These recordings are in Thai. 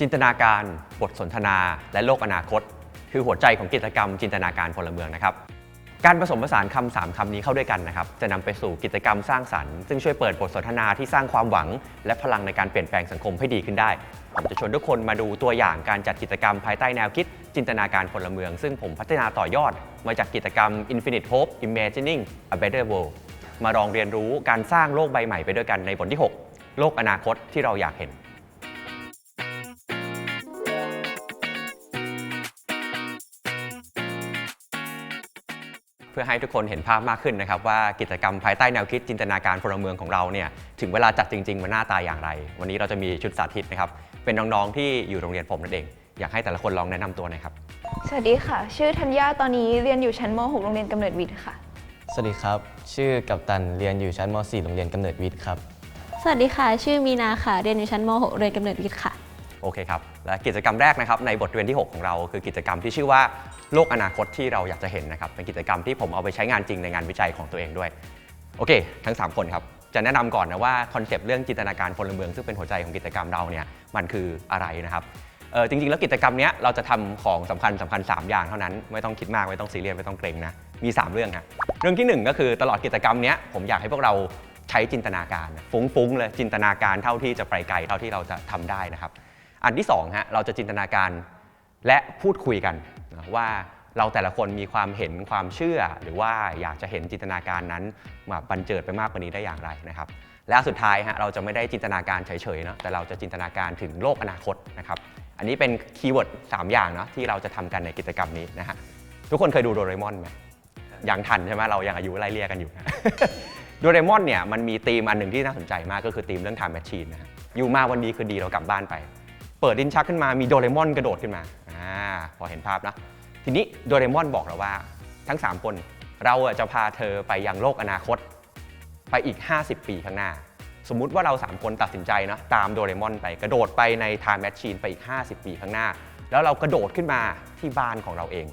จินตนาการ บทสนทนา และโลกอนาคต คือหัวใจของกิจกรรมจินตนาการพลเมืองนะครับ การผสมผสานคำสามคำนี้เข้าด้วยกันนะครับ จะนำไปสู่กิจกรรมสร้างสรรค์ ซึ่งช่วยเปิดบทสนทนาที่สร้างความหวัง และพลังในการเปลี่ยนแปลงสังคมให้ดีขึ้นได้ ผมจะชวนทุกคนมาดูตัวอย่างการจัดกิจกรรมภายใต้แนวคิด จินตนาการพลเมือง ซึ่งผมพัฒนาต่อยอด มาจากกิจกรรม Infinite Hope Imagining a Better World มาลองเรียนรู้การสร้างโลกใบใหม่ไปด้วยกันในบทที่ 6 โลกอนาคตที่เราอยากเห็น เพื่อให้ทุกคนเห็นภาพมากขึ้นนะครับว่ากิจกรรมภายใต้แนวคิดจินตนาการพลเมืองของเราเนี่ยถึงเวลาจัดจริง ๆ มันหน้าตาอย่างไร วันนี้เราจะมีชุดสาธิตนะครับเป็นน้องๆที่อยู่โรงเรียนผมนั่นเอง อยากให้แต่ละคนลองแนะนำตัวหน่อยครับ สวัสดีค่ะ ชื่อธัญญาตอนนี้เรียนอยู่ชั้นม .6 โรงเรียนกำเนิดวิทย์ค่ะ สวัสดีครับ ชื่อกัปตันเรียนอยู่ชั้นม .4 โรงเรียนกำเนิดวิทย์ครับ สวัสดีค่ะ ชื่อมีนาค่ะ เรียนอยู่ชั้นม .6 เรียนกำเนิดวิทย์ค่ะ โอเคครับ และกิจกรรมแรกนะครับในบทเรียนที่ 6 ของเรา คือกิจกรรมที่ชื่อว่าโลกอนาคตที่เราอยากจะเห็นนะครับเป็นกิจกรรมที่ผมเอาไปใช้งานจริงในงานวิจัยของตัวเองด้วยโอเค ทั้ง 3 คนครับจะแนะนำก่อนนะว่าคอนเซปต์เรื่องจินตนาการพลเมืองซึ่งเป็นหัวใจของกิจกรรมเราเนี่ยมันคืออะไรนะครับเออจริงๆ แล้วกิจกรรมนี้เราจะทำของสำคัญสำคัญ 3 อย่างเท่านั้น ไม่ต้องคิดมาก ไม่ต้องซีเรียสไม่ต้องเกรงนะมี 3 เรื่องครับเรื่องที่หนึ่งก็คือตลอดกิจกรรมนี้ผมอยากให้พวกเราใช้จินตนาการฟุ้งๆเลยจินตนาการเท่าที่จะไปไกลเท่าที่เราจะทำได้นะครับ อันที่2ฮะเราจะจินตนาการและพูดคุยกันนะว่าเราแต่ละคนมีความเห็นความเชื่อ หรือว่าอยากจะเห็นจินตนาการนั้นมาบันเจิดไปมากกว่านี้ได้อย่างไรนะครับ และสุดท้ายฮะเราจะไม่ได้จินตนาการเฉยๆเนาะแต่เราจะจินตนาการถึงโลกอนาคตนะครับอันนี้เป็นคีย์เวิร์ดสามอย่างเนาะที่เราจะทำกันในกิจกรรมนี้นะฮะทุกคนเคยดูโดเรมอนไหมยังทันใช่ไหมเรายังอายุไล่เลี่ยกันอยู่โดเรมอนเนี่ยมันมีธีมอันหนึ่งที่น่าสนใจมากก็คือธีมเรื่อง time machine นะฮะอยู่มาวันดีคือดีเรากลับบ้านไป เปิดลิ้นชักขึ้นมามีโดเรมอนกระโดดขึ้นมาอ่าพอเห็นภาพนะทีนี้โดเรมอนบอกเราว่าทั้ง 3 คน เราจะพาเธอไปยังโลกอนาคต ไปอีก 50 ปีข้างหน้า สมมุติว่าเรา 3 คนตัดสินใจนะตามโดเรมอนไปกระโดดไปใน time machine ไปอีก 50 ปีข้างหน้า แล้วเรากระโดดขึ้นมาที่บ้านของเราเอง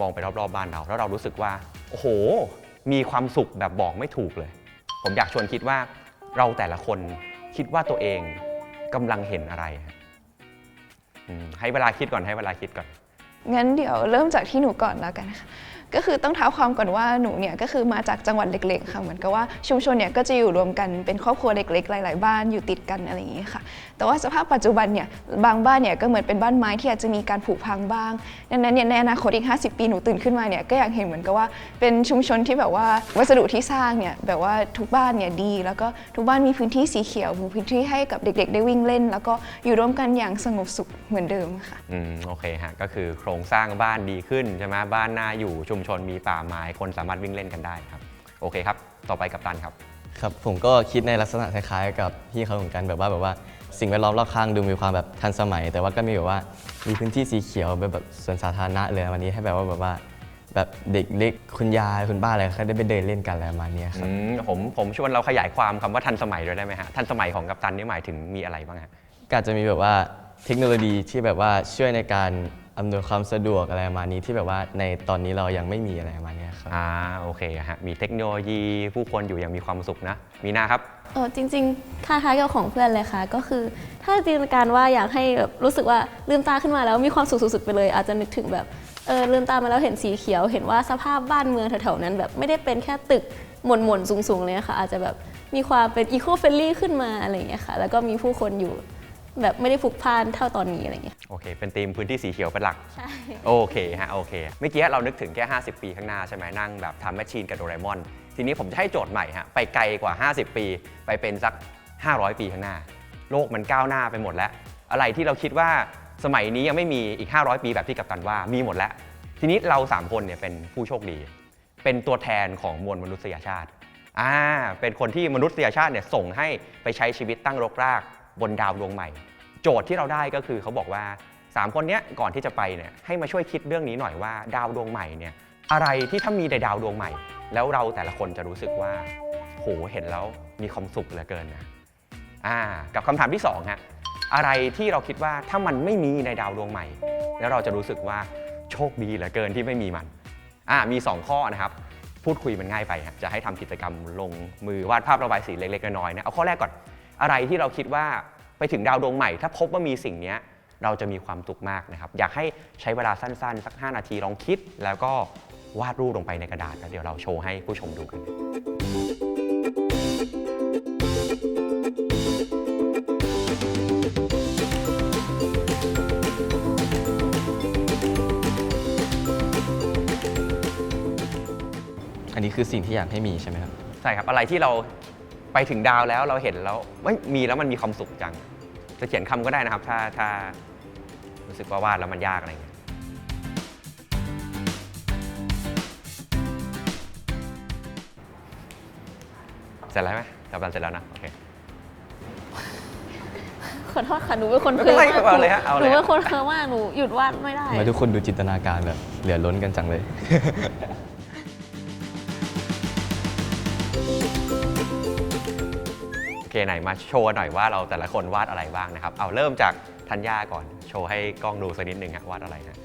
มองไปรอบๆบ้านเรา แล้วเรารู้สึกว่า โอ้โห มีความสุขแบบบอกไม่ถูกเลย ผมอยากชวนคิดว่าเราแต่ละคนคิดว่าตัวเองกำลังเห็นอะไร ให้เวลาคิดก่อนให้เวลาคิดก่อน งั้นเดี๋ยวเริ่มจากที่หนูก่อนแล้วกันค่ะก็คือต้องเท้าความก่อนว่าหนูเนี่ยก็คือมาจากจังหวัดเล็กๆค่ะเหมือนกับว่าชุมชนเนี่ยก็จะอยู่รวมกันเป็นครอบครัวเล็กๆ หลาย ๆ บ้านอยู่ติดกันอะไรอย่างนี้ค่ะ แต่ว่าสภาพปัจจุบันเนี่ยบางบ้านเนี่ยก็เหมือนเป็นบ้านไม้ที่อาจจะมีการผุพังบ้างดังนั้นเนี่ยในอนาคตอีก 50 ปีหนูตื่นขึ้นมาเนี่ยก็อยากเห็นเหมือนกับว่าเป็นชุมชนที่แบบว่าวัสดุที่สร้างเนี่ยแบบว่าทุกบ้านเนี่ยดี แล้วก็ทุกบ้านมีพื้นที่สีเขียวมีพื้นที่ให้กับเด็ก ๆ ได้วิ่งเล่น แล้วก็อยู่ร่วมกันอย่างสงบสุขเหมือนเดิมค่ะอืมโอเคฮะก็คือโครงสร้างบ้านดีขึ้นใช่ไหมบ้านน่าอยู่ชุมชนมีป่าไม้คนสามารถวิ่งเล่นกันได้ครับโอเคครับ ต่อไปกับตันครับ ครับ ผมก็คิดในลักษณะคล้ายๆ กับพี่เขาเหมือนกันแบบว่าแบบว่า สิ่งแวดล้อมรอบข้างดูมีความแบบทันสมัย แต่ว่าก็มีแบบว่ามีพื้นที่สีเขียวแบบแบบสวนสาธารณะเลยวันนี้ให้แบบว่าแบบว่าแบบเด็กเล็กคุณยายคุณป้าอะไรเขาได้ไปเดินเล่นกันอะไรประมาณเนี้ยครับ อืมผมผมชวนเราขยายความคำว่าทันสมัยด้วยได้ไหมฮะทันสมัยของกัปตันนี่หมายถึงมีอะไรบ้างฮะ ก็อาจจะมีแบบว่าเทคโนโลยีที่แบบว่าช่วยในการ อำนวยความสะดวกอะไรประมาณนี้ที่แบบว่าในตอนนี้เรายังไม่มีอะไรประมาณเนี้ยครับ อ่าโอเคฮะมีเทคโนโลยีผู้คนอยู่อย่างมีความสุขนะ มีนาครับ เออจริงๆคล้ายๆกับของเพื่อนเลยค่ะ ก็คือ ถ้าจินตนาการว่าอยากให้แบบรู้สึกว่าลืมตาขึ้นมาแล้วมีความสุขสุดๆไปเลย อาจจะนึกถึงแบบเออลืมตามาแล้วเห็นสีเขียว เห็นว่าสภาพบ้านเมืองแถวๆนั้น แบบไม่ได้เป็นแค่ตึกหม่นๆสูงๆเลยค่ะอาจจะแบบมีความเป็นอีโคเฟลลี่ขึ้นมาอะไรอย่างเงี้ยค่ะ แล้วก็มีผู้คนอยู่ แบบไม่ได้พลุกพล่านเท่าตอนนี้อะไรอย่างเงี้ยโอเค เป็นธีมพื้นที่สีเขียวเป็นหลัก ใช่ โอเคฮะโอเคเมื่อกี้เรานึกถึงแค่ 50 ปีข้างหน้าใช่ไหมนั่งแบบทำแมชชีนกับโดเรมอน ทีนี้ผมจะให้โจทย์ใหม่ฮะไปไกลกว่า 50 ปี ไปเป็นสัก 500 ปีข้างหน้า โลกมันก้าวหน้าไปหมดแล้ว อะไรที่เราคิดว่าสมัยนี้ยังไม่มีอีก 500 ปีแบบที่กัปตันว่ามีหมดแล้ว ทีนี้เรา 3 คนเนี่ยเป็นผู้โชคดี เป็นตัวแทนของมวลมนุษยชาติอ่าเป็นคนที่มนุษยชาติเนี่ยส่งให้ไปใช้ชีวิตตั้งรกราก บนดาวดวงใหม่ โจทย์ที่เราได้ก็คือเขาบอกว่า 3 คนนี้ก่อนที่จะไปเนี่ยให้มาช่วยคิดเรื่องนี้หน่อยว่าดาวดวงใหม่เนี่ยอะไรที่ถ้ามีในดาวดวงใหม่ แล้วเราแต่ละคนจะรู้สึกว่าโหเห็นแล้วมีความสุขเหลือเกินนะอ่ากับคำถามที่2ฮะอะไรที่เราคิดว่าถ้ามันไม่มีในดาวดวงใหม่ แล้วเราจะรู้สึกว่าโชคดีเหลือเกินที่ไม่มีมันอ่ามี 2 ข้อนะครับพูดคุยมันง่ายไปฮะจะให้ทำกิจกรรมลงมือวาดภาพระบายสีเล็กๆน้อยๆนะเอาข้อแรกก่อน อะไรที่เราคิดว่าไปถึงดาวดวงใหม่ ถ้าพบว่ามีสิ่งเนี้ยเราจะมีความสุขมากนะครับ อยากให้ใช้เวลาสั้นๆ สัก 5 นาทีลองคิด แล้วก็วาดรูปลงไปในกระดาษแล้วเดี๋ยวเราโชว์ให้ผู้ชมดูกันอันนี้คือสิ่งที่อยากให้มีใช่ไหมครับ ใช่ครับ อะไรที่เรา ไปถึงดาวแล้วเราเห็นแล้วไม่มีแล้วมันมีความสุขจัง จะเขียนคำก็ได้นะครับ ถ้าถ้ารู้สึกว่าวาดแล้วมันยากอะไรอย่างเงี้ยเสร็จแล้วไหมกำลังเสร็จแล้วนะโอเคขอโทษค่ะหนูเป็นคนไม่เคิเป็นร์ไรมากเอาเลยฮะเอาเลยหนูเป็นคนเคิร์มมากหนูหยุดวาดไม่ได้ ทำไมทุกคนดูจินตนาการแบบเหลือล้นกันจังเลย ไหนมาโชว์หน่อยว่าเราแต่ละคนวาดอะไรบ้างนะครับ เอาเริ่มจากธัญญาก่อนโชว์ให้กล้องดูสักนิดหนึ่งฮะวาดอะไรฮะ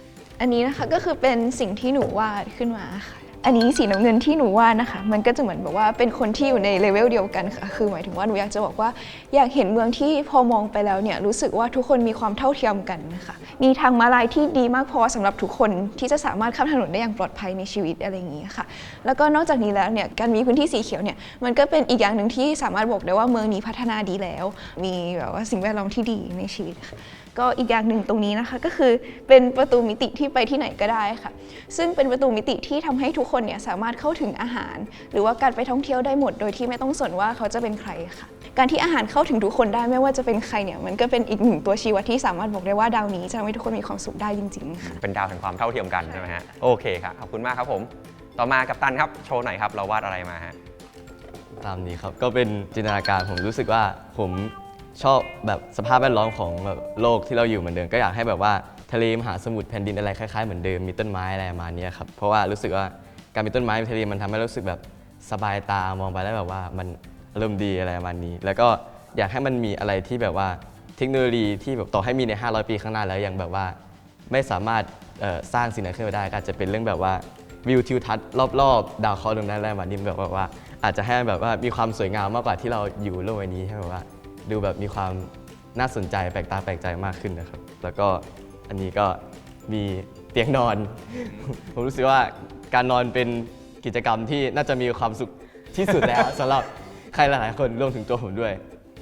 อันนี้นะคะก็คือเป็นสิ่งที่หนูวาดขึ้นมาค่ะ อันนี้สีน้ำเงินที่หนูว่านะคะ มันก็จะเหมือนแบบว่าเป็นคนที่อยู่ในเลเวลเดียวกันค่ะ คือหมายถึงว่าหนูอยากจะบอกว่า อยากเห็นเมืองที่พอมองไปแล้วเนี่ยรู้สึกว่าทุกคนมีความเท่าเทียมกันนะคะ มีทางมาลายที่ดีมากพอสำหรับทุกคนที่จะสามารถข้ามถนนได้อย่างปลอดภัยในชีวิตอะไรอย่างนี้ค่ะ แล้วก็นอกจากนี้แล้วเนี่ยการมีพื้นที่สีเขียวเนี่ยมันก็เป็นอีกอย่างหนึ่งที่สามารถบอกได้ว่าเมืองนี้พัฒนาดีแล้ว มีแบบว่าสิ่งแวดล้อมที่ดีในชีวิตค่ะ ก็อีกอย่างหนึ่งตรงนี้นะคะก็คือเป็นประตูมิติที่ไปที่ไหนก็ได้ค่ะ ซึ่งเป็นประตูมิติที่ทำให้ทุกคนเนี่ยสามารถเข้าถึงอาหาร หรือว่าการไปท่องเที่ยวได้หมด โดยที่ไม่ต้องสนว่าเขาจะเป็นใครค่ะ การที่อาหารเข้าถึงทุกคนได้ไม่ว่าจะเป็นใครเนี่ยมันก็เป็นอีกหนึ่งตัวชี้วัดที่สามารถบอกได้ว่าดาวนี้จะทำให้ทุกคนมีความสุขได้จริงๆค่ะเป็นดาวแห่งความเท่าเทียมกันใช่ไหมฮะโอเคครับขอบคุณมากครับผม ต่อมากับตันครับโชว์หน่อยครับเราวาดอะไรมาฮะตามนี้ครับก็เป็นจินตนาการผมรู้สึกว่าผม ชอบแบบสภาพแวดล้อมของแบบโลกที่เราอยู่เหมือนเดิมก็อยากให้แบบว่าทะเลมหาสมุทรแผ่นดินอะไรคล้ายๆเหมือนเดิมมีต้นไม้อะไรประมาณนี้ครับเพราะว่ารู้สึกว่าการมีต้นไม้มีทะเลมันทำให้รู้สึกแบบสบายตามองไปแล้วแบบว่ามันอารมณ์ดีอะไรประมาณนี้ แล้วก็อยากให้มันมีอะไรที่แบบว่าเทคโนโลยีที่แบบต่อให้มีใน 500 ปีข้างหน้าแล้วยังแบบว่าไม่สามารถสร้างสิ่งนั้นขึ้นมาได้ก็อาจจะเป็นเรื่องแบบว่าวิวทิวทัศน์รอบๆ ดาวเคราะห์ดวงนั้นอะไรแบบนี้แบบว่า อาจจะให้แบบว่ามีความสวยงามมากกว่าที่เราอยู่โลกใบนี้ให้แบบว่า ดูแบบมีความน่าสนใจแปลกตาแปลกใจมากขึ้นนะครับ แล้วก็อันนี้ก็มีเตียงนอน ผมรู้สึกว่าการนอนเป็นกิจกรรมที่น่าจะมีความสุขที่สุดแล้ว สำหรับใครหลายๆคนรวมถึงตัวผมด้วย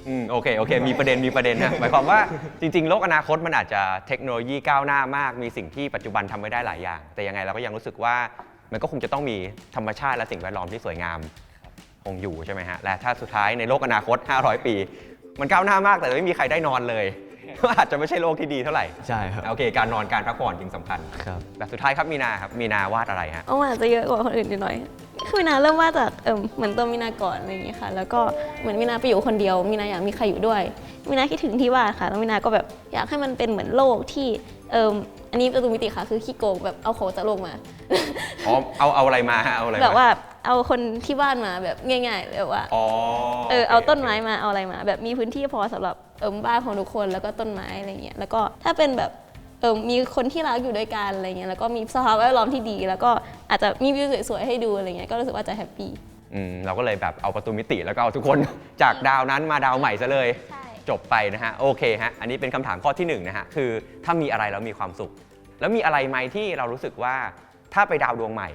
อืมโอเคโอเค มีประเด็นมีประเด็นนะ หมายความว่าจริง ๆ โลกอนาคตมันอาจจะเทคโนโลยีก้าวหน้ามาก มีสิ่งที่ปัจจุบันทำไม่ได้หลายอย่าง แต่ยังไงเราก็ยังรู้สึกว่ามันก็คงจะต้องมีธรรมชาติและสิ่งแวดล้อมที่สวยงาม คงอยู่ใช่ไหมฮะ และถ้าสุดท้ายในโลกอนาคต 500 ปี มันก้าวหน้ามากแต่ไม่มีใครได้นอนเลย ก็อาจจะไม่ใช่โลกที่ดีเท่าไหร่ใช่ครับ โอเค การนอนการพักผ่อนจริงสำคัญ ครับ แบบสุดท้ายครับมีนาครับมีนาวาดอะไรฮะ เอาอาจจะเยอะกว่าคนอื่นนิดหน่อย คือมินาเริ่มว่าจากเอมเหมือนตัวมินาก่อนอะไรอย่างเงี้ยค่ะ แล้วก็เหมือนมินาไปอยู่คนเดียวมินาอยากมีใครอยู่ด้วยมินาคิดถึงที่บ้านค่ะ แล้วมินาก็แบบอยากให้มันเป็นเหมือนโลกที่เอมอันนี้ประตูมิติค่ะ คือขี้โกงแบบเอาของจากโลกมา อ๋อเอาเอาอะไรมาฮะเอาอะไรมา แบบว่า เอาคนที่บ้านมาแบบง่ายๆแบบว่าอ๋อเออเอาต้นไม้มาเอาอะไรมา แบบมีพื้นที่พอสำหรับเอมบ้านของทุกคนแล้วก็ต้นไม้อะไรเงี้ยแล้วก็ถ้าเป็นแบบเออมีคนที่รักอยู่ด้วยกันอะไรเงี้ยแล้วก็มีสภาพแวดล้อมที่ดี แล้วก็อาจจะมีวิวสวยๆให้ดูอะไรเงี้ยก็รู้สึกว่าจะแฮปปี้อืมเราก็เลยแบบเอาประตูมิติแล้วก็เอาทุกคนจากดาวนั้นมาดาวใหม่ซะเลยใช่จบไปนะฮะโอเคฮะอันนี้เป็นคำถามข้อที่หนึ่งนะฮะคือถ้ามีอะไรแล้วมีความสุข แล้วมีอะไรไหมที่เรารู้สึกว่าถ้าไปดาวดวงใหม่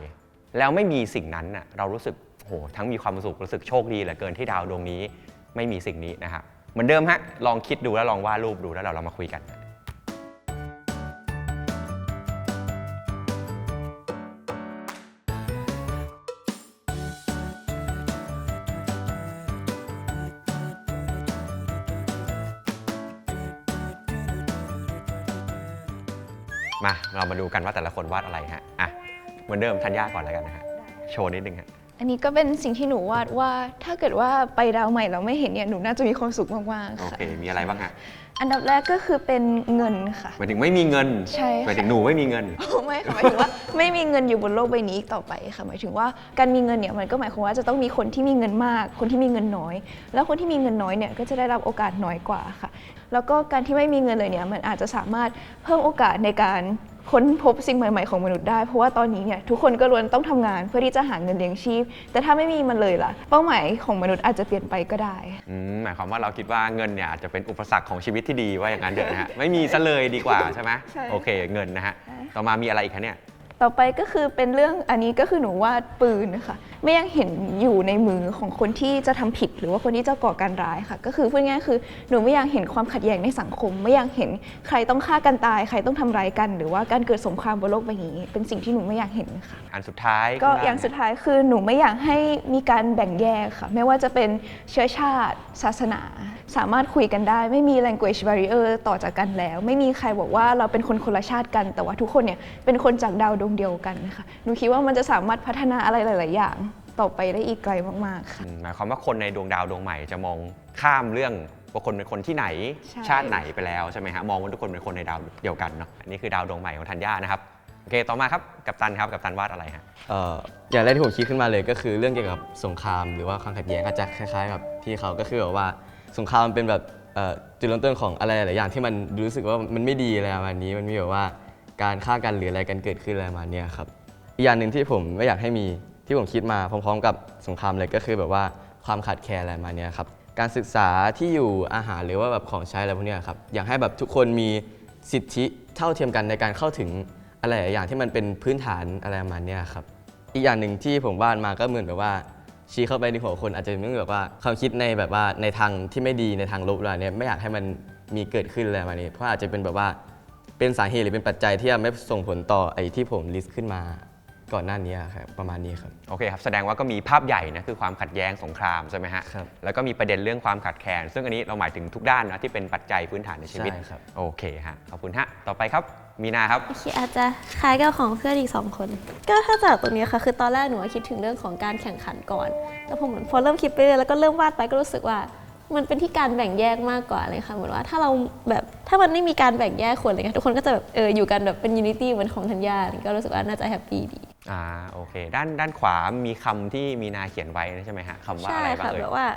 แล้วไม่มีสิ่งนั้นน่ะเรารู้สึกโหทั้งมีความสุขรู้สึกโชคดีเหลือเกินที่ดาวดวงนี้ไม่มีสิ่งนี้นะฮะเหมือนเดิมฮะลองคิดดูแล้วลองวาดรูปดูแล้วเราเรามาคุยกัน มาเรามาดูกันว่าแต่ละคนวาดอะไรฮะอะ เหมือนเดิมธัญญาก่อนแล้วกันนะฮะโชว์นิดนึงฮะอันนี้ก็เป็นสิ่งที่หนูวาดว่าถ้าเกิดว่าไปดาวใหม่เราไม่เห็นเนี่ยหนูน่าจะมีความสุขมากโอๆค่ะ เค มีอะไรบ้างฮะอันดับแรกก็คือเป็นเงินค่ะ หมายถึงไม่มีเงินใช่ค่ะ หมายถึงหนูไม่มีเงิน ไม่ค่ะหมายถึงว่าไม่มีเงินอยู่บนโลกใบนี้อีกต่อไปค่ะ หมายถึงว่าการมีเงินเนี่ยมันก็หมายความว่าจะต้องมีคนที่มีเงินมาก คนที่มีเงินน้อย แล้วคนที่มีเงินน้อยเนี่ยก็จะได้รับโอกาสน้อยกว่าค่ะ แล้วก็การที่ไม่มีเงินเลยเนี่ยมันอาจจะสามารถเพิ่มโอกาสในการ ค้นพบสิ่งใหม่ ๆของมนุษย์ได้ เพราะว่าตอนนี้เนี่ยทุกคนก็ล้วนต้องทำงานเพื่อที่จะหาเงินเลี้ยงชีพ แต่ถ้าไม่มีมันเลยล่ะ เป้าหมายของมนุษย์อาจจะเปลี่ยนไปก็ได้อืมหมายความว่าเราคิดว่าเงินเนี่ยอาจจะเป็นอุปสรรคของชีวิตที่ดีว่าอย่างนั้นเถอะนะฮะไม่มีซะเลยดีกว่าใช่ไหมใช่โอเคเงินนะฮะต่อมามีอะไรอีกคะเนี่ย ต่อไปก็คือเป็นเรื่องอันนี้ก็คือหนูวาดปืนนะคะไม่ยังเห็นอยู่ในมือของคนที่จะทำผิด หรือว่าคนที่จะก่อการร้ายค่ะ ก็คือพูดง่ายๆคือหนูไม่อยากเห็นความขัดแย้งในสังคม ไม่อยากเห็นใครต้องฆ่ากันตาย ใครต้องทำร้ายกัน หรือว่าการเกิดสงครามบนโลกใบนี้ เป็นสิ่งที่หนูไม่อยากเห็นค่ะอันสุดท้ายก็ข้ล่อย่างสุดท้ายคือหนูไม่อยากให้มีการแบ่งแยกค่ะไม่ว่าจะเป็นเชื้อชาติ ศาสนา สามารถคุยกันได้ ไม่มี language barrier ต่อจากกันแล้ว ไม่มีใครบอกว่าเราเป็นคนคนละชาติกัน แต่ว่าทุกคนเนี่ยเป็นคนจากดาวดวงเดียวกันนะคะหนูคิดว่ามันจะสามารถพัฒนาอะไรหลาย ๆ อย่างต่อไปได้อีกไกลมากๆค่ะอืมหมายความว่าคนในดวงดาวดวงใหม่จะมองข้ามเรื่องว่าคนเป็นคนที่ไหนใช่ ชาติไหนไปแล้วใช่ไหมฮะมองว่าทุกคนเป็นคนในดาวเดียวกันเนาะอันนี้คือดาวดวงใหม่ของธัญญานะครับโอเคต่อมาครับกัปตันครับกัปตันวาดอะไรฮะเอ่ออย่างแรกที่ผมคิดขึ้นมาเลยก็คือเรื่องเกี่ยวกับสงครามหรือว่าความขัดแย้งอาจจะคล้ายๆกับพี่เขาก็คือแบบว่าสงครามมันเป็นแบบเอ่อจุดเริ่มต้นของอะไรหลายๆอย่างที่มันรู้สึกว่ามันไม่ดีอะไรประมาณนี้มันมีแบบว่า การฆ่ากันหรืออะไรกันเกิดขึ้นอะไรประมาณเนี้ยครับอีกอย่างหนึ่งที่ผมไม่อยากให้มีที่ผมคิดมาพร้อมๆ กับสงครามเลยก็คือแบบว่าความขาดแคลนอะไรประมาณเนี้ยครับการศึกษาที่อยู่อาหารหรือว่าแบบของใช้อะไรพวกเนี้ยครับอยากให้แบบทุกคนมีสิทธิเท่าเทียมกันในการเข้าถึงอะไรหลายอย่างที่มันเป็นพื้นฐานอะไรประมาณเนี้ยครับอีกอย่างหนึ่งที่ผมวาดมาก็เหมือนแบบว่าชี้เข้าไปในหัวคนอาจจะไม่แบบว่าความคิดในแบบว่าในทางที่ไม่ดีในทางลบอะไรเนี่ยไม่อยากให้มันมีเกิดขึ้นอะไรประมาณนี้เพราะอาจจะเป็นแบบว่า เป็นสาเหตุหรือเป็นปัจจัยที่จะไม่ส่งผลต่อไอ้ที่ผมลิสต์ขึ้นมาก่อนหน้านี้ครับประมาณนี้ครับ โอเคครับ แสดงว่าก็มีภาพใหญ่นะคือความขัดแย้งสงครามใช่ไหมฮะครับแล้วก็มีประเด็นเรื่องความขัดแคลนซึ่งอันนี้เราหมายถึงทุกด้านนะที่เป็นปัจจัยพื้นฐานในชีวิตใช่ครับ โอเคฮะขอบคุณฮะต่อไปครับ มีนาครับโอเคอาจจะคล้ายกับของเพื่อนอีก 2 คน ก็ถ้าจากตรงนี้ค่ะคือตอนแรกหนูว่าคิดถึงเรื่องของการแข่งขันก่อน แต่พอเหมือนพอเริ่มคิดไปเรื่อยแล้วก็เริ่มวาดไปก็รู้สึกว่า มันเป็นที่การแบ่งแยกมากกว่าเลยค่ะเหมือนว่าถ้าเราแบบถ้ามันไม่มีการแบ่งแยกคนอะไรเงี้ยทุกคนก็จะแบบเอออยู่กันแบบเป็นยูนิตี้เหมือนของธัญญาก็รู้สึกว่าน่าจะแฮปปี้ดีอ่าโอเค ด้านด้านขวามีคำที่มีนาเขียนไว้นะใช่ไหมฮะคำว่าใช่อะไรบ้างค่ะเอ่ยแบบว่า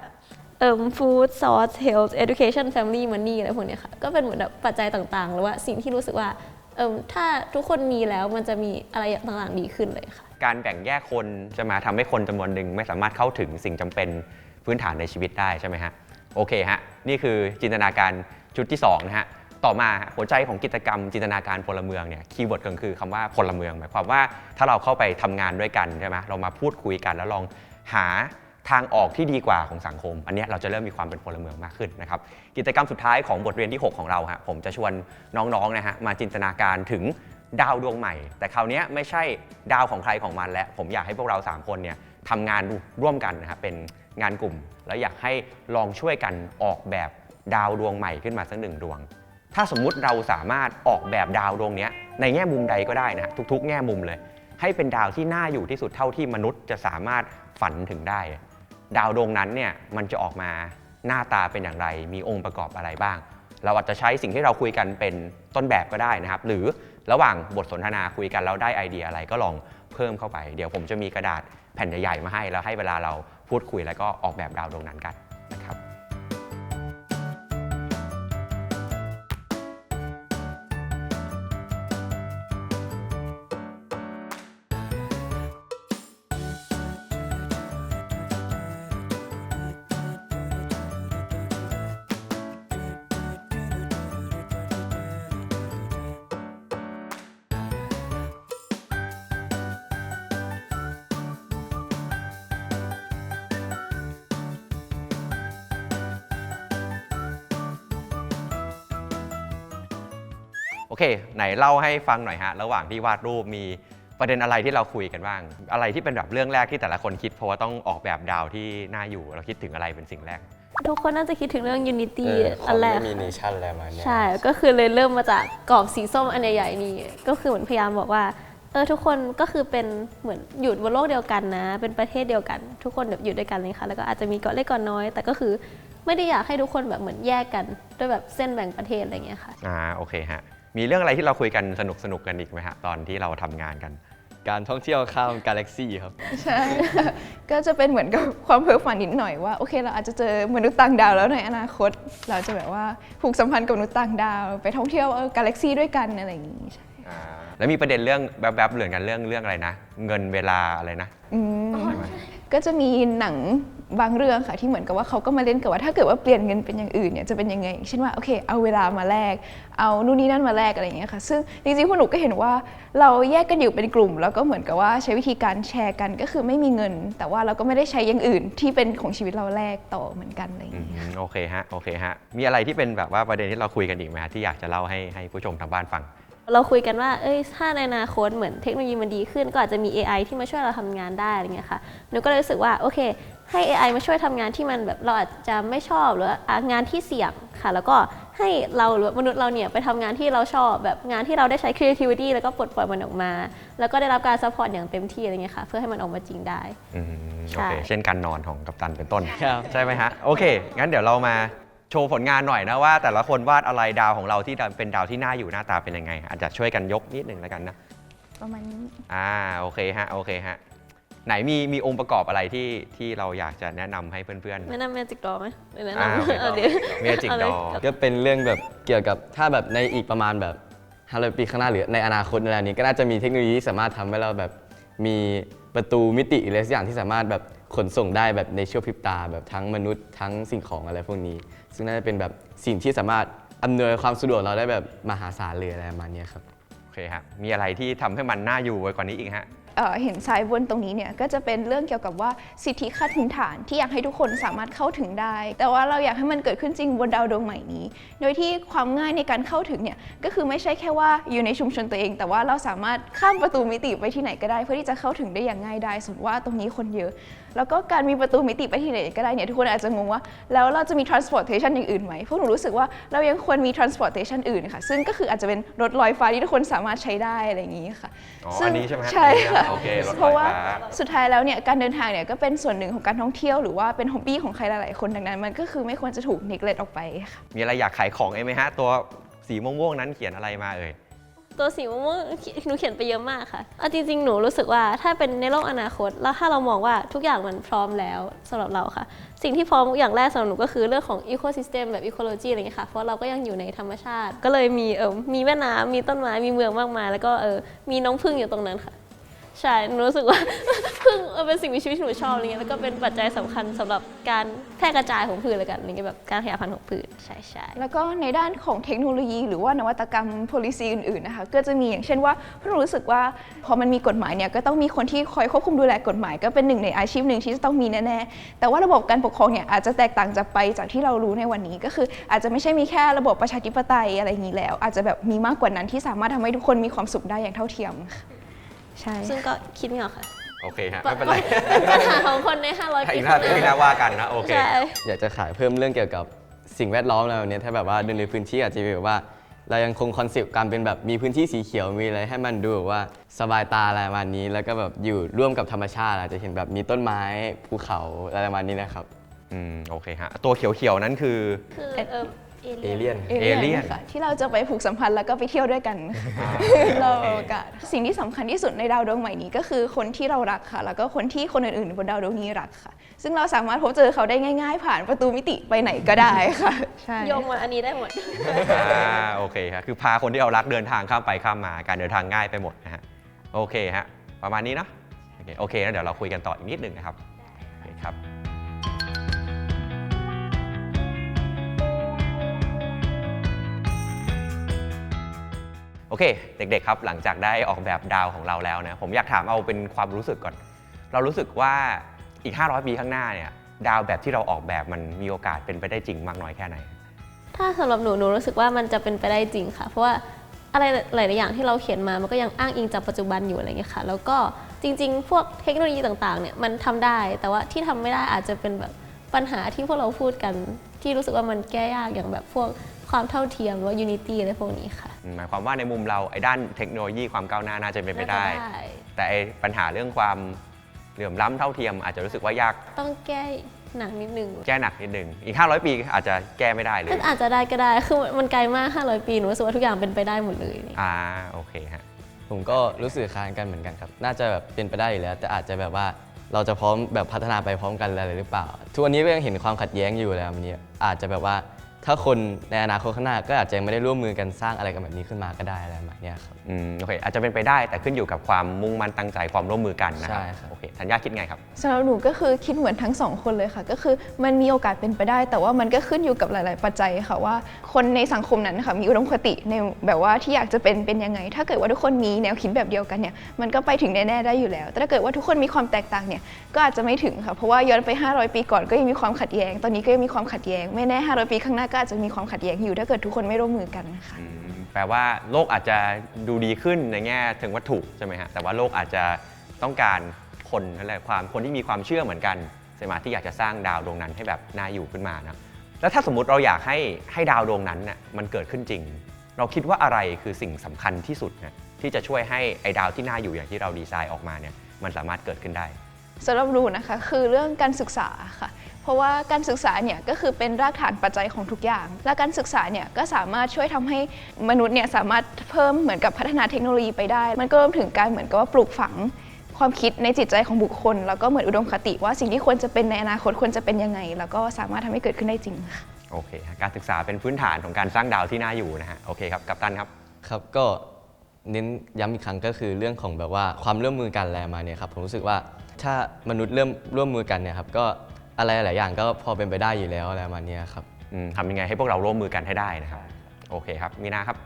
เอ่อ food source health education family money อะไรพวกเนี้ยค่ะก็เป็นเหมือนแบบปัจจัยต่างๆ หรือว่าสิ่งที่รู้สึกว่าเออถ้าทุกคนมีแล้วมันจะมีอะไรต่างๆดีขึ้นเลยค่ะ การแบ่งแยกคนจะมาทำให้คนจำนวนหนึ่งไม่สามารถเข้าถึงสิ่งจำเป็นพื้นฐานในชีวิตได้ใช่ไหมฮะ โอเคฮะนี่คือจินตนาการชุดที่2นะฮะต่อมาหัวใจของกิจกรรมจินตนาการพลเมืองเนี่ยคีย์เวิร์ดก็คือคำว่าพลเมืองหมายความว่าถ้าเราเข้าไปทำงานด้วยกันใช่ไหมเรามาพูดคุยกันแล้วลองหาทางออกที่ดีกว่าของสังคม อันนี้เราจะเริ่มมีความเป็นพลเมืองมากขึ้นนะครับกิจกรรมสุดท้ายของบทเรียนที่ 6 ของเราฮะผมจะชวนน้องๆนะฮะมาจินตนาการถึงดาวดวงใหม่ แต่คราวนี้ไม่ใช่ดาวของใครของมันแล้วผมอยากให้พวกเรา 3 คนเนี่ยทำงานร่วมกันนะครับเป็นงานกลุ่ม แล้วอยากให้ลองช่วยกันออกแบบดาวดวงใหม่ขึ้นมาสักหนึ่งดวง ถ้าสมมุติเราสามารถออกแบบดาวดวงนี้ในแง่มุมใดก็ได้นะทุก ๆ แง่มุมเลย ให้เป็นดาวที่น่าอยู่ที่สุดเท่าที่มนุษย์จะสามารถฝันถึงได้ ดาวดวงนั้นเนี่ยมันจะออกมาหน้าตาเป็นอย่างไร มีองค์ประกอบอะไรบ้าง เราอาจจะใช้สิ่งที่เราคุยกันเป็นต้นแบบก็ได้นะครับ หรือระหว่างบทสนทนาคุยกันแล้วได้ไอเดียอะไรก็ลองเพิ่มเข้าไป เดี๋ยวผมจะมีกระดาษแผ่นใหญ่ๆมาให้แล้วให้เวลาเรา พูดคุยแล้วก็ออกแบบดาวดวงนั้นกันนะครับ เค ไหนเล่าให้ฟังหน่อยฮะ ระหว่างที่วาดรูปมีประเด็นอะไรที่เราคุยกันบ้าง อะไรที่เป็นแบบเรื่องแรกที่แต่ละคนคิด เพราะว่าต้องออกแบบดาวที่น่าอยู่ เราคิดถึงอะไรเป็นสิ่งแรก ทุกคนน่าจะคิดถึงเรื่อง unity เอออันแรกความไม่มีเนชั่นอะไรประมาณเนี้ยใช่ ก็คือเลยเริ่มมาจากกรอบสีส้มอันใหญ่ๆนี่ ก็คือเหมือนพยายามบอกว่า เออทุกคนก็คือเป็นเหมือนอยู่บนโลกเดียวกันนะ เป็นประเทศเดียวกัน ทุกคนแบบอยู่ด้วยกันเลยค่ะ แล้วก็อาจจะมีเกาะเล็กเกาะน้อย แต่ก็คือไม่ได้อยากให้ทุกคนแบบเหมือนแยกกัน ด้วยแบบเส้นแบ่งประเทศอะไรอย่างเงี้ยค่ะ อ่า โอเคฮะ มีเรื่องอะไรที่เราคุยกันสนุกสนุกๆกันอีกไหมฮะตอนที่เราทำงานกัน การท่องเที่ยวข้ามกาแล็กซี่ครับ ใช่ ก็จะเป็นเหมือนกับความเพ้อฝันนิดหน่อยว่า โอเค เราอาจจะเจอมนุษย์ต่างดาวแล้วในอนาคต เราจะแบบว่าผูกสัมพันธ์กับมนุษย์ต่างดาว ไปท่องเที่ยวเออกาแล็กซี่ด้วยกันอะไรอย่างงี้ใช่แล้วมีประเด็นเรื่องแวบๆเหลือนกันเรื่องเรื่องอะไรนะ เงินเวลาอะไรนะ อืมก็จะมีหนัง บางเรื่องค่ะที่เหมือนกับว่าเขาก็มาเล่นกับว่าถ้าเกิดว่าเปลี่ยนเงินเป็นอย่างอื่นเนี่ยจะเป็นยังไงอย่างเช่นว่าโอเคเอาเวลามาแลกเอานู่นนี่นั่นมาแลกอะไรอย่างเงี้ยค่ะซึ่งจริงๆพวกหนูก็เห็นว่าเราแยกกันอยู่เป็นกลุ่ม แล้วก็เหมือนกับว่าใช้วิธีการแชร์กันก็คือไม่มีเงิน แต่ว่าเราก็ไม่ได้ใช้อย่างอื่น ที่เป็นของชีวิตเราแลกต่อเหมือนกันอะไรอย่างเงี้ยโอเคฮะโอเคฮะมีอะไรที่เป็นแบบว่าประเด็นที่เราคุยกันอีกไหมที่อยากจะเล่าให้ให้ผู้ชมทางบ้านฟัง เราคุยกันว่า เอ้ย ถ้าในอนาคตเหมือนเทคโนโลยีมันดีขึ้น ก็อาจจะมี AI ที่มาช่วยเราทำงานได้อะไรเงี้ยค่ะ หนูก็เลยรู้สึกว่า โอเค ให้ AI มาช่วยทำงานที่มันแบบเราอาจจะไม่ชอบหรือว่าอะงานที่เสี่ยงค่ะ แล้วก็ให้เราหรือว่ามนุษย์เราเนี่ยไปทำงานที่เราชอบแบบงานที่เราได้ใช้ creativity แล้วก็ปลดปล่อยมันออกมา แล้วก็ได้รับการ support อย่างเต็มที่อะไรเงี้ยค่ะ เพื่อให้มันออกมาจริงได้อืมใช่โอเค เช่นการนอนของกัปตันเป็นต้นครับใช่ไหมฮะ โอเค งั้นเดี๋ยวเรามา โชว์ผลงานหน่อยนะว่า แต่ละคนวาดอะไรดาวของเราที่เป็นดาวที่น่าอยู่หน้าตาเป็นยังไง อาจจะช่วยกันยกนิดหนึ่งแล้วกันนะ ประมาณนี้อ่าโอเคฮะโอเคฮะไหนมีมีองค์ประกอบอะไรที่ที่เราอยากจะแนะนำให้เพื่อนแนะนำ Magic Doll ไหมหรือแนะอ่านำโอเคเอาดี๋ยว Magic าเลย Doll ก็เป็นเรื่องแบบเกี่ยวกับถ้าแบบในอีกประมาณแบบ500ปีข้างหน้าหรือในอนาคตในอนี้ก็น่าจะมีเทคโนโลยีที่สามารถทำให้เราแบบมีประตูมิติอะไรสักอย่างที่สามารถแบบ ขนส่งได้แบบในชั่วพริบตาแบบทั้งมนุษย์ทั้งสิ่งของอะไรพวกนี้ ซึ่งน่าจะเป็นแบบสิ่งที่สามารถอำนวยความสะดวกเราได้แบบมหาศาลเลยอะไรประมาณเนี้ยครับๆโอเคฮะมีอะไรที่ทำให้มันน่าอยู่ไว้กว่านี้อีกฮะ เอ่อเห็นซ้ายบนตรงนี้เนี่ยก็จะเป็นเรื่องเกี่ยวกับว่าสิทธิขั้นพื้นฐานที่อยากให้ทุกคนสามารถเข้าถึงได้ แต่ว่าเราอยากให้มันเกิดขึ้นจริงบนดาวดวงใหม่นี้ โดยที่ความง่ายในการเข้าถึงเนี่ยก็คือไม่ใช่แค่ว่าอยู่ในชุมชนตัวเอง แต่ว่าเราสามารถข้ามประตูมิติไปที่ไหนก็ได้ เพื่อที่จะเข้าถึงได้อย่างง่ายได้สมมติว่าตรงนี้คนเยอะ แล้วก็การมีประตูมิติไปที่ไหนก็ได้เนี่ยทุกคนอาจจะงงว่า แล้วเราจะมี transportation อย่างอื่นไหมพวกหนูรู้สึกว่าเรายังควรมี transportation อื่นค่ะ ซึ่งก็คืออาจจะเป็นรถลอยฟ้าที่ทุกคนสามารถใช้ได้อะไรอย่างนี้ค่ะอ๋อซึ่งอันนี้ใช่ไหมฮะใช่ค่ะโอเครถลอยฟ้าเพราะว่าสุดท้ายแล้วเนี่ยการเดินทางเนี่ยก็เป็นส่วนหนึ่งของการท่องเที่ยวหรือว่าเป็นฮอบบี้ของใครหลายๆคนดังนั้น มันก็คือไม่ควรจะถูกนิกเลตออกไปค่ะมีอะไรอยากขายของเองไหมฮะตัวสีม่วงๆนั้นเขียนอะไรมาเอ่ย ตัวสีม่วงๆหนูเขียนไปเยอะมากค่ะเอาจริงๆ หนูรู้สึกว่าถ้าเป็นในโลกอนาคต แล้วถ้าเรามองว่าทุกอย่างมันพร้อมแล้วสำหรับเราค่ะ สิ่งที่พร้อมอย่างแรกสำหรับหนูก็คือเรื่องของอีโคซิสเต็มแบบอีโคโลจีอะไรเงี้ยค่ะ เพราะเราก็ยังอยู่ในธรรมชาติ ก็เลยมีเออมีแม่น้ำมีต้นไม้ มีเมืองมากมาย แล้วก็เออมีน้องพึ่งอยู่ตรงนั้นค่ะ ใช่หนูรู้สึกว่า พึ่งเออเป็นสิ่งมีชีวิตที่หนูชอบอะไรเงี้ยแล้วก็เป็นปัจจัยสำคัญสำหรับการแพร่กระจายของพืชอะไรกันอะไรเงี้ยแบบการขยายพันธุ์ของพืชใช่ใช่แล้วก็ในด้านของเทคโนโลยีหรือว่านวัตกรรม policy อื่นๆนะคะก็จะมีอย่างเช่นว่าพวกเรารู้สึกว่าพอมันมีกฎหมายเนี่ยก็ต้องมีคนที่คอยควบคุมดูแลกฎหมาย ก็เป็นหนึ่งในอาชีพหนึ่งที่จะต้องมีแน่ๆแต่ว่าระบบการปกครองเนี่ยอาจจะแตกต่างจากไปจากที่เรารู้ในวันนี้ก็คือ อาจจะไม่ใช่มีแค่ระบบประชาธิปไตยอะไรอย่างนี้แล้ว อาจจะแบบมีมากกว่านั้นที่สามารถทำให้ทุกคนมีความสุขได้อย่างเท่าเทียมค่ะ ใช่ ซึ่งก็คิดไม่ออกค่ะโอเคฮะไม่เป็นไรปัญหาของคนใน 500 ปีอีกหน้าอีกหน้าว่ากันนะโอเคใช่อยากจะขายเพิ่มเรื่องเกี่ยวกับสิ่งแวดล้อมอะไรแบบเนี้ยถ้าแบบว่าดูในพื้นที่อาจจะมีแบบว่า เรายังคงคอนเซปต์การเป็นแบบมีพื้นที่สีเขียวมีอะไรให้มันดูแบบว่าสบายตาอะไรประมาณนี้ แล้วก็แบบอยู่ร่วมกับธรรมชาติอาจจะเห็นแบบมีต้นไม้ภูเขาอะไรประมาณนี้นะครับ อืมโอเคฮะตัวเขียวๆนั้นคือคือเออ เอเอเลี่ยนเลี่ยน เอเลี่ย Alien นค่ะที่เราจะไปผูกสัมพันธ์แล้วก็ไปเที่ยวด้วยกันรอบอวกาศสิ่งที่สำคัญที่สุดในดาวดวงใหม่นี้ก็คือคนที่เรารักค่ะ แล้วก็คนที่คนอื่นๆบนดาวดวงนี้รักค่ะ ซึ่งเราสามารถพบเจอเขาได้ง่าย ๆ ผ่านประตูมิติไปไหนก็ได้ค่ะใช่โยงมาอันนี้ได้หมดอ่าโอเคฮะคือพาคนที่เรารักเดินทางข้ามไปข้ามมาการเดินทางง่ายไปหมดนะฮะโอเคฮะประมาณนี้เนอะโอเคโอเคแล้วเดี๋ยวเราคุยกันต่ออีกนิดหนึ่งนะครับ โอเค เด็กๆครับหลังจากได้ออกแบบดาวของเราแล้วนะผมอยากถามเอาเป็นความรู้สึกก่อน เรารู้สึกว่าอีก 500 ปีข้างหน้าเนี่ยดาวแบบที่เราออกแบบมันมีโอกาสเป็นไปได้จริงมากน้อยแค่ไหน ถ้าสำหรับหนูหนูรู้สึกว่ามันจะเป็นไปได้จริงค่ะ เพราะว่าอะไรหลาย ๆ อย่างที่เราเขียนมา มันก็ยังอ้างอิงจากปัจจุบันอยู่อะไรเงี้ยค่ะ แล้วก็จริง ๆ พวกเทคโนโลยีต่าง ๆ เนี่ยมันทำได้ แต่ว่าที่ทำไม่ได้อาจจะเป็นแบบปัญหาที่พวกเราพูดกัน ที่รู้สึกว่ามันแก้ยากอย่างแบบพวก ความเท่าเทียมหรือว่า unity อะไรพวกนี้ค่ะ หมายความว่าในมุมเราไอ้ด้านเทคโนโลยีความก้าวหน้าน่าจะเป็นไปได้ น่าจะแต่ไอ้ปัญหาเรื่องความเหลื่อมล้ำเท่าเทียมอาจจะรู้สึกว่ายากต้องแก้หนักนิดนึงแก้หนักนิดนึงอีก 500 ปีอาจจะแก้ไม่ได้เลยก็อาจจะได้ก็ได้คือมันไกลมาก 500 ปีหนูรู้สึกว่าทุกอย่างเป็นไปได้หมดเลยอ่าโอเคฮะผมก็รู้สึกคล้ายกันเหมือนกันครับ น่าจะแบบเป็นไปได้อยู่แล้ว แต่อาจจะแบบว่าเราจะพร้อมแบบพัฒนาไปพร้อมกันอะไรหรือเปล่า ทุกวันนี้ก็ยังเห็นความขัดแย้งอยู่แล้ววันนี้อาจจะแบบว่า ถ้าคนในอนาคตข้างหน้าก็อาจจะยังไม่ได้ร่วมมือกันสร้างอะไรกันแบบนี้ขึ้นมาก็ได้อะไรประมาณเนี้ยครับ อืมโอเคอาจจะเป็นไปได้แต่ขึ้นอยู่กับความมุ่งมั่นตั้งใจความร่วมมือกันนะครัใช่ครับ โอเคธัญญาคิดไงครับ สำหรับหนูก็คือคิดเหมือนทั้งสองคนเลยค่ะ ก็คือมันมีโอกาสเป็นไปได้ แต่ว่ามันก็ขึ้นอยู่กับหลาย ๆ ปัจจัยค่ะว่า คนในสังคมนั้นค่ะมีอุดมคติในแบบว่าที่อยากจะเป็นเป็นยังไง ถ้าเกิดว่าทุกคนมีแนวคิดแบบเดียวกันเนี่ยมันก็ไปถึงแน่ ๆ ได้อยู่แล้ว แต่ถ้าเกิดว่าทุกคนมีความแตกต่างเนี่ยก็อาจจะไม่ถึงค่ะเพราะว่าย้อนไป 500 ปีก่อนก็ยังมีความขัดแย้ง ตอนนี้ก็ยังมีความขัดแย้งไม่แน่ 500 ปีข้างหน้าก็อาจจะมีความขัดแย้งอยู่ถ้าเกิดทุกคนไม่ร่วมมือกันนะคะ อืมแปลว่าโลกอาจจะดูดีขึ้นในแง่ถึงวัตถุใช่ไหมฮะแต่ว่าโลกอาจจะต้องการคนนั่นแหละความคนที่มีความเชื่อเหมือนกันใช่ไหมที่อยากจะสร้างดาวดวงนั้นให้แบบน่าอยู่ขึ้นมานะแล้วถ้าสมมุติเราอยากให้ให้ดาวดวงนั้นน่ะมันเกิดขึ้นจริง เราคิดว่าอะไรคือสิ่งสำคัญที่สุดนะที่จะช่วยให้ไอ้ดาวที่น่าอยู่อย่างที่เราดีไซน์ออกมาเนี่ยมันสามารถเกิดขึ้นได้ สำหรับหนูนะคะคือเรื่องการศึกษาค่ะ เพราะว่าการศึกษาเนี่ยก็คือเป็นรากฐานปัจจัยของทุกอย่าง และการศึกษาเนี่ยก็สามารถช่วยทำให้มนุษย์เนี่ยสามารถเพิ่มเหมือนกับพัฒนาเทคโนโลยีไปได้ มันก็รวมถึงการเหมือนกับว่าปลูกฝังความคิดในจิตใจของบุคคล แล้วก็เหมือนอุดมคติว่าสิ่งที่ควรจะเป็นในอนาคตควรจะเป็นยังไง แล้วก็สามารถทำให้เกิดขึ้นได้จริงค่ะโอเคฮะการศึกษาเป็นพื้นฐานของการสร้างดาวที่น่าอยู่นะฮะโอเคครับกัปตันครับครับก็เน้นย้ำอีกครั้งก็คือเรื่องของแบบว่าความร่วมมือกันอะไรมาเนี่ยครับผมรู้สึกว่าถ้ามนุษย์เริ่มร่วมมือกันเนี่ยครับก็ อะไรหลายอย่างก็พอเป็นไปได้อยู่แล้วอะไรประมาณเนี้ยครับ อืมทำยังไงให้พวกเราร่วมมือกันให้ได้นะครับ โอเคครับ มีนาครับ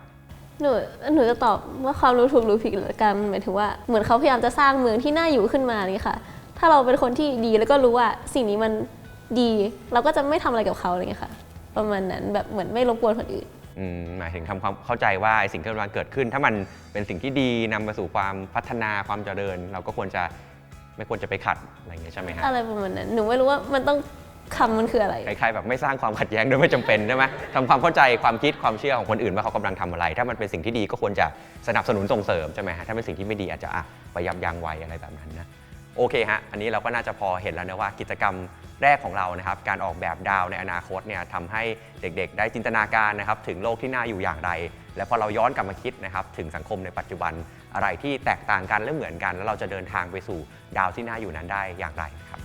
หนูหนูจะตอบว่าความรู้ถูกรู้ผิดหรือกันหมายถึงว่าเหมือนเขาพยายามจะสร้างเมืองที่น่าอยู่ขึ้นมานี่ค่ะ ถ้าเราเป็นคนที่ดีแล้วก็รู้ว่าสิ่งนี้มันดี เราก็จะไม่ทำอะไรกับเขาอะไรอย่างเงี้ยค่ะ ประมาณนั้นแบบเหมือนไม่รบกวนคนอื่น อืมหมายถึงทำความเข้าใจว่าไอ้สิ่งที่กำลังเกิดขึ้น ถ้ามันเป็นสิ่งที่ดีนำมาสู่ความพัฒนาความเจริญ เราก็ควรจะ ไม่ควรจะไปขัดอะไรอย่างเงี้ยใช่ไหมฮะอะไรประมาณนั้นหนูไม่รู้ว่ามันต้องคำมันคืออะไร คล้ายๆแบบไม่สร้างความขัดแย้งโดยไม่จำเป็นใช่ไหมทำความเข้าใจความคิดความเชื่อของคนอื่นว่าเขากำลังทำอะไร ถ้ามันเป็นสิ่งที่ดีก็ควรจะสนับสนุนส่งเสริมใช่ไหมฮะถ้าเป็นสิ่งที่ไม่ดีอาจจะอะไปยับยั้งไว้อะไรแบบนั้นนะโอเคฮะอันนี้เราก็น่าจะพอเห็นแล้วนะว่ากิจกรรมแรกของเรานะครับการออกแบบดาวในอนาคตเนี่ยทำให้เด็กๆ ได้จินตนาการนะครับถึงโลกที่น่าอยู่อย่างไร และพอเราย้อนกลับมาคิดนะครับถึงสังคมในปัจจุบัน อะไรที่แตกต่างกันและเหมือนกัน แล้วเราจะเดินทางไปสู่ดาวที่น่าอยู่นั้นได้อย่างไรครับ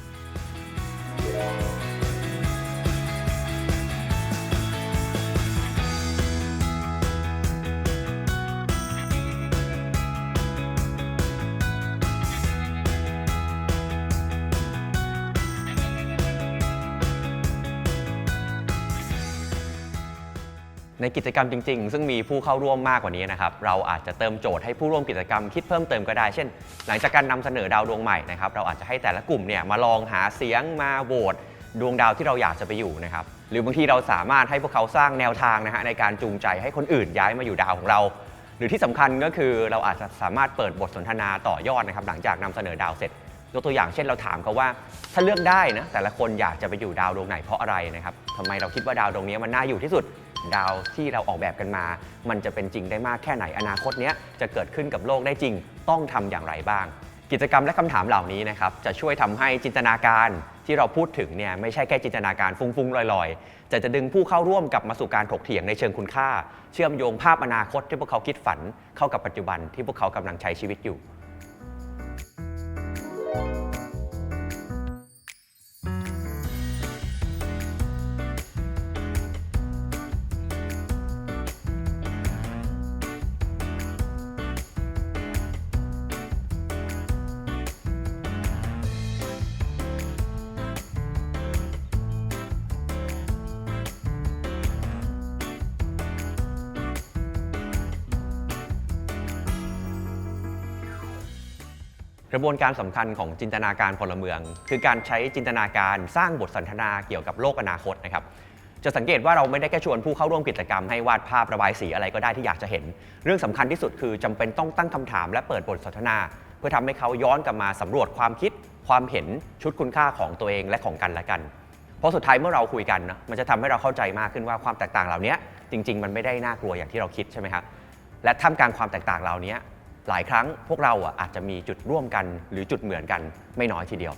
ในกิจกรรมจริง ๆ ซึ่งมีผู้เข้าร่วมมากกว่านี้นะครับ เราอาจจะเติมโจทย์ให้ผู้ร่วมกิจกรรมคิดเพิ่มเติมก็ได้ เช่น หลังจากการนำเสนอดาวดวงใหม่นะครับ เราอาจจะให้แต่ละกลุ่มเนี่ยมาลองหาเสียงมาโหวตดวงดาวที่เราอยากจะไปอยู่นะครับ หรือบางทีเราสามารถให้พวกเขาสร้างแนวทางนะฮะในการจูงใจให้คนอื่นย้ายมาอยู่ดาวของเรา หรือที่สำคัญก็คือเราอาจจะสามารถเปิดบทสนทนาต่อยอดนะครับหลังจากนำเสนอดาวเสร็จ ยกตัวอย่างเช่นเราถามเขาว่า ถ้าเลือกได้นะแต่ละคนอยากจะไปอยู่ดาวดวงไหนเพราะอะไรนะครับทำไมเราคิดว่าดาวดวงนี้มันน่าอยู่ที่สุดดาวที่เราออกแบบกันมา มันจะเป็นจริงได้มากแค่ไหนอนาคตเนี้ยจะเกิดขึ้นกับโลกได้จริง ต้องทำอย่างไรบ้าง กิจกรรมและคำถามเหล่านี้นะครับจะช่วยทำให้จินตนาการที่เราพูดถึงเนี่ยไม่ใช่แค่จินตนาการฟุ้งๆลอยๆแต่จะดึงผู้เข้าร่วมกลับมาสู่การถกเถียงในเชิงคุณค่า เชื่อมโยงภาพอนาคตที่พวกเขาคิดฝันเข้ากับปัจจุบันที่พวกเขากำลังใช้ชีวิตอยู่ Thank you. ระบวนการสำคัญของจินตนาการพลเมือง คือการใช้จินตนาการสร้างบทสนทนาเกี่ยวกับโลกอนาคตนะครับจะสังเกตว่าเราไม่ได้แค่ชวนผู้เข้าร่วมกิจกรรมให้วาดภาพระบายสีอะไรก็ได้ที่อยากจะเห็น เรื่องสำคัญที่สุดคือจำเป็นต้องตั้งคำถามและเปิดบทสนทนา เพื่อทำให้เขาย้อนกลับมาสำรวจความคิด ความเห็นชุดคุณค่าของตัวเองและของกันและกัน เพราะสุดท้ายเมื่อเราคุยกันนะมันจะทำให้เราเข้าใจมากขึ้นว่าความแตกต่างเหล่านี้จริง ๆ มันไม่ได้น่ากลัวอย่างที่เราคิดใช่ไหมครับและท่ามกลางความแตกต่างเหล่านี้ หลายครั้งพวกเราอะอาจจะมีจุดร่วมกันหรือจุดเหมือนกันไม่น้อยทีเดียว